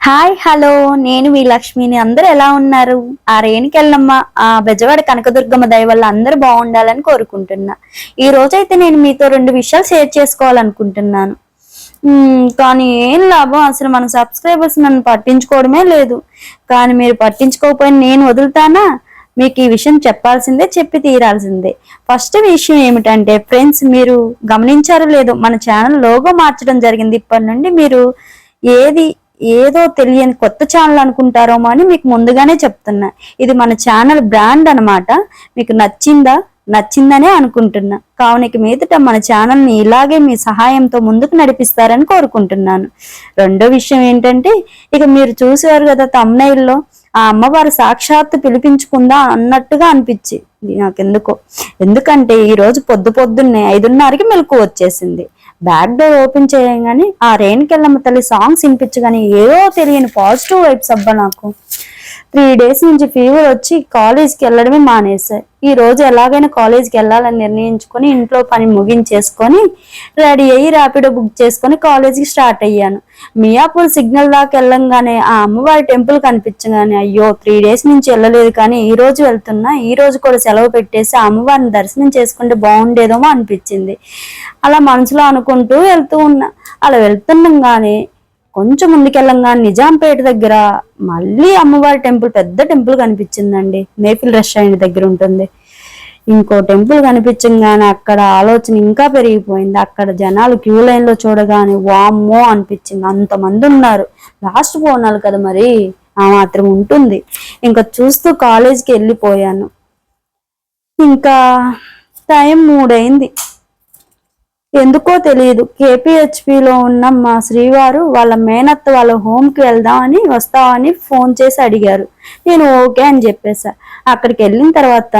Hi hello. నేను మీ లక్ష్మిని. అందరు ఎలా ఉన్నారు? ఆ రేణికెళ్ళమ్మ ఆ బెజవాడ కనకదుర్గమ్మ దయ వల్ల అందరు బాగుండాలని కోరుకుంటున్నా. ఈ రోజైతే నేను మీతో రెండు విషయాలు షేర్ చేసుకోవాలనుకుంటున్నాను. కానీ ఏం లాభం? అసలు మన సబ్స్క్రైబర్స్ నన్ను పట్టించుకోవడమే లేదు. కానీ మీరు పట్టించుకోకపోయినా నేను వదులుతానా? మీకు ఈ విషయం చెప్పాల్సిందే చెప్పి తీరాల్సిందే. ఫస్ట్ విషయం ఏమిటంటే ఫ్రెండ్స్ మీరు గమనించారో లేదో మన ఛానల్ లోగో మార్చడం జరిగింది. ఇప్పటి నుండి మీరు ఏది ఏదో తెలియని కొత్త ఛానల్ అనుకుంటారేమో అని మీకు ముందుగానే చెప్తున్నా. ఇది మన ఛానల్ బ్రాండ్ అన్నమాట. మీకు నచ్చిందా? నచ్చిందనే అనుకుంటున్నా. కావున ఇక మీదట మన ఛానల్ని ఇలాగే మీ సహాయంతో ముందుకు నడిపిస్తారని కోరుకుంటున్నాను. రెండో విషయం ఏంటంటే ఇక మీరు చూసారు కదా తమ్నైల్లో ఆ అమ్మవారు సాక్షాత్తు పిలిపించుకుందా? అన్నట్టుగా అనిపించి నాకెందుకో? ఎందుకంటే ఈ రోజు పొద్దు పొద్దున్నే ఐదున్నరకి మెలకు వచ్చేసింది. బ్యాక్ డోర్ ఓపెన్ చేయగానే ఆ రేణుకెళ్ళమ్మ తల్లి సాంగ్స్ వినిపించగానే ఏదో తెలియని పాజిటివ్ వైబ్స్ అబ్బా నాకు. త్రీ డేస్ నుంచి ఫీవర్ వచ్చి కాలేజ్కి వెళ్ళడమే మానేశాయి ఈ రోజు ఎలాగైనా కాలేజ్కి వెళ్ళాలని నిర్ణయించుకొని ఇంట్లో పని ముగించేసుకొని రెడీ అయ్యి ర్యాపిడో బుక్ చేసుకొని కాలేజీకి స్టార్ట్ అయ్యాను. మియాపూర్ సిగ్నల్ దాకా వెళ్ళంగానే ఆ అమ్మవారి టెంపుల్ కనిపించగానే అయ్యో త్రీ డేస్ నుంచి వెళ్ళలేదు కానీ ఈ రోజు వెళ్తున్నా ఈ రోజు కూడా సెలవు పెట్టేసి ఆ అమ్మవారిని దర్శనం చేసుకుంటే బాగుండేదేమో అనిపించింది. అలా మనసులో అనుకుంటూ వెళ్తూ ఉన్నా. అలా వెళ్తున్నాగానే కొంచెం ముందుకెళ్ళంగా నిజాంపేట దగ్గర మళ్ళీ అమ్మవారి టెంపుల్ పెద్ద టెంపుల్ కనిపించిందండి. మేపిల్ రెస్టారెంట్ దగ్గర ఉంటుంది. ఇంకో టెంపుల్ కనిపించగానే అక్కడ ఆలోచన ఇంకా పెరిగిపోయింది. అక్కడ జనాలు క్యూ లైన్లో చూడగానే వామ్మో అనిపించింది. అంతమంది ఉన్నారు. లాస్ట్ పోనాలి కదా మరి ఆ మాత్రం ఉంటుంది. ఇంకా చూస్తూ కాలేజీకి వెళ్ళిపోయాను. ఇంకా టైం మూడైంది. ఎందుకో తెలియదు. కేపీహెచ్పిలో ఉన్న మా శ్రీవారు వాళ్ళ మేనత్త వాళ్ళ హోమ్కి వెళ్దామని వస్తావని ఫోన్ చేసి అడిగారు. నేను ఓకే అని చెప్పేశా అక్కడికి వెళ్ళిన తర్వాత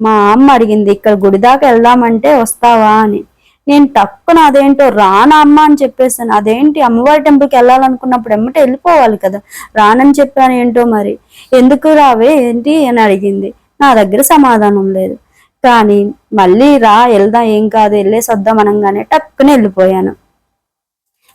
మా అమ్మ అడిగింది ఇక్కడ గుడి దాకా వెళ్దామంటే వస్తావా? అని. నేను తక్కువ అదేంటో రానా అమ్మ అని చెప్పేసాను. అదేంటి? అమ్మవారి టెంపుల్కి వెళ్ళాలనుకున్నప్పుడు ఎమ్మటే వెళ్ళిపోవాలి కదా. రానని చెప్పాను ఏంటో మరి. ఎందుకు రావే? ఏంటి? అని అడిగింది. నా దగ్గర సమాధానం లేదు. కానీ మళ్ళీ రా వెళ్దాం ఏం కాదు వెళ్ళేసి వద్దాం అనగానే టక్కున వెళ్ళిపోయాను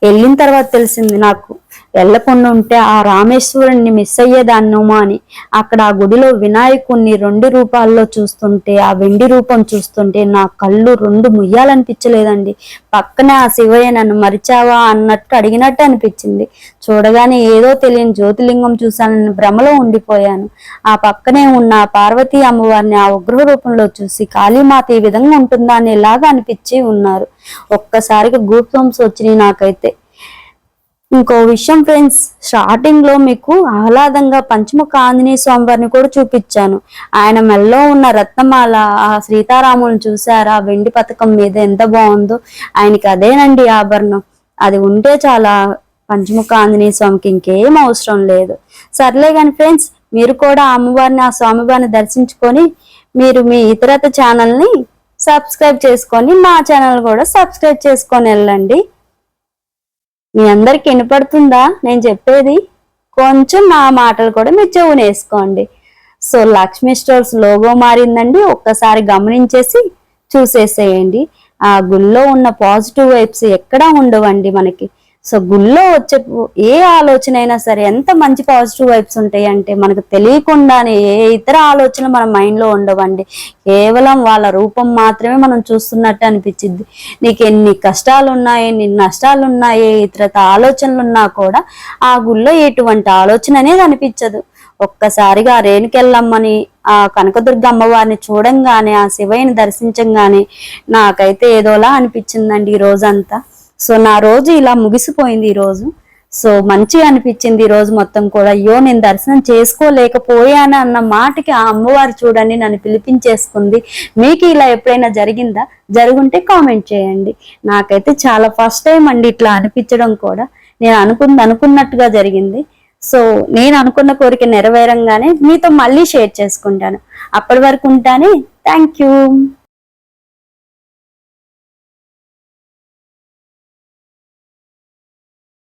వెళ్ళిన తర్వాత తెలిసింది నాకు వెళ్ళకుండా ఉంటే ఆ రామేశ్వరుణ్ణి మిస్ అయ్యేదాన్నమా అని. అక్కడ ఆ గుడిలో వినాయకుణ్ణి రెండు రూపాల్లో చూస్తుంటే ఆ వెండి రూపం చూస్తుంటే నా కళ్ళు రెండు ముయ్యాలనిపించలేదండి. పక్కనే ఆ శివయ్య నన్ను మరిచావా అన్నట్టు అడిగినట్టు అనిపించింది. చూడగానే ఏదో తెలియని జ్యోతిలింగం చూశానని భ్రమలో ఉండిపోయాను. ఆ పక్కనే ఉన్న ఆ పార్వతీ అమ్మవారిని ఆ ఉగ్రహ రూపంలో చూసి కాళీమాత ఈ విధంగా ఉంటుందా? అనేలాగా అనిపించి ఉన్నారు. ఒక్కసారిగా గూప్ బంప్స్ వచ్చినాయి నాకైతే. ఇంకో విషయం ఫ్రెండ్స్ స్టార్టింగ్లో మీకు ఆహ్లాదంగా పంచముఖ ఆంజనేయ స్వామి వారిని కూడా చూపించాను. ఆయన మెల్లో ఉన్న రత్నమాల ఆ సీతారాములను చూసారా ఆ వెండి పథకం మీద ఎంత బాగుందో. ఆయనకి అదేనండి ఆభరణం. అది ఉంటే చాలా పంచముఖ ఆంజనేయ స్వామికి ఇంకేం అవసరం లేదు. సర్లే కానీ ఫ్రెండ్స్ మీరు కూడా అమ్మవారిని ఆ స్వామివారిని దర్శించుకొని మీరు మీ ఇతరత ఛానల్ని సబ్స్క్రైబ్ చేసుకొని మా ఛానల్ కూడా సబ్స్క్రైబ్ చేసుకొని వెళ్ళండి. మీ అందరికి వినపడుతుందా? నేను చెప్పేది కొంచెం నా మాటలు కూడా మీరు చెవున వేసుకోండి. సో లక్ష్మీ స్టోర్స్ లోగో మారిందండి. ఒక్కసారి గమనించేసి చూసేసేయండి. ఆ గుళ్ళో ఉన్న పాజిటివ్ వైబ్స్ ఎక్కడా ఉండవండి మనకి. సో గుళ్ళో వచ్చే ఏ ఆలోచన అయినా సరే ఎంత మంచి పాజిటివ్ వైబ్స్ ఉంటాయి అంటే మనకు తెలియకుండానే ఏ ఇతర ఆలోచన మన మైండ్లో ఉండవండి. కేవలం వాళ్ళ రూపం మాత్రమే మనం చూస్తున్నట్టు అనిపించింది నీకు ఎన్ని కష్టాలు ఉన్నాయి ఎన్ని నష్టాలు ఉన్నాయి ఇతరత ఆలోచనలు ఉన్నా కూడా ఆ గుళ్ళో ఎటువంటి ఆలోచన అనేది అనిపించదు. ఒక్కసారిగా రేణుకెళ్ళమ్మని ఆ కనకదుర్గ అమ్మవారిని చూడంగానే ఆ శివయ్యని దర్శించంగానే నాకైతే ఏదోలా అనిపించిందండి ఈ రోజంతా. సో నా రోజు ఇలా ముగిసిపోయింది ఈరోజు సో మంచిగా అనిపించింది ఈ రోజు మొత్తం కూడా. అయ్యో నేను దర్శనం చేసుకోలేకపోయాను అన్న మాటకి ఆ అమ్మవారు చూడండి నన్ను పిలిపించేసుకుంది. మీకు ఇలా ఎప్పుడైనా జరిగిందా? జరుగుంటే కామెంట్ చేయండి. నాకైతే చాలా ఫస్ట్ టైం అండి ఇట్లా అనిపించడం కూడా. నేను అనుకుంది అనుకున్నట్టుగా జరిగింది. సో నేను అనుకున్న కోరిక నెరవేరంగానే మీతో మళ్ళీ షేర్ చేసుకుంటాను. అప్పటి వరకు ఉంటానే. Thank you.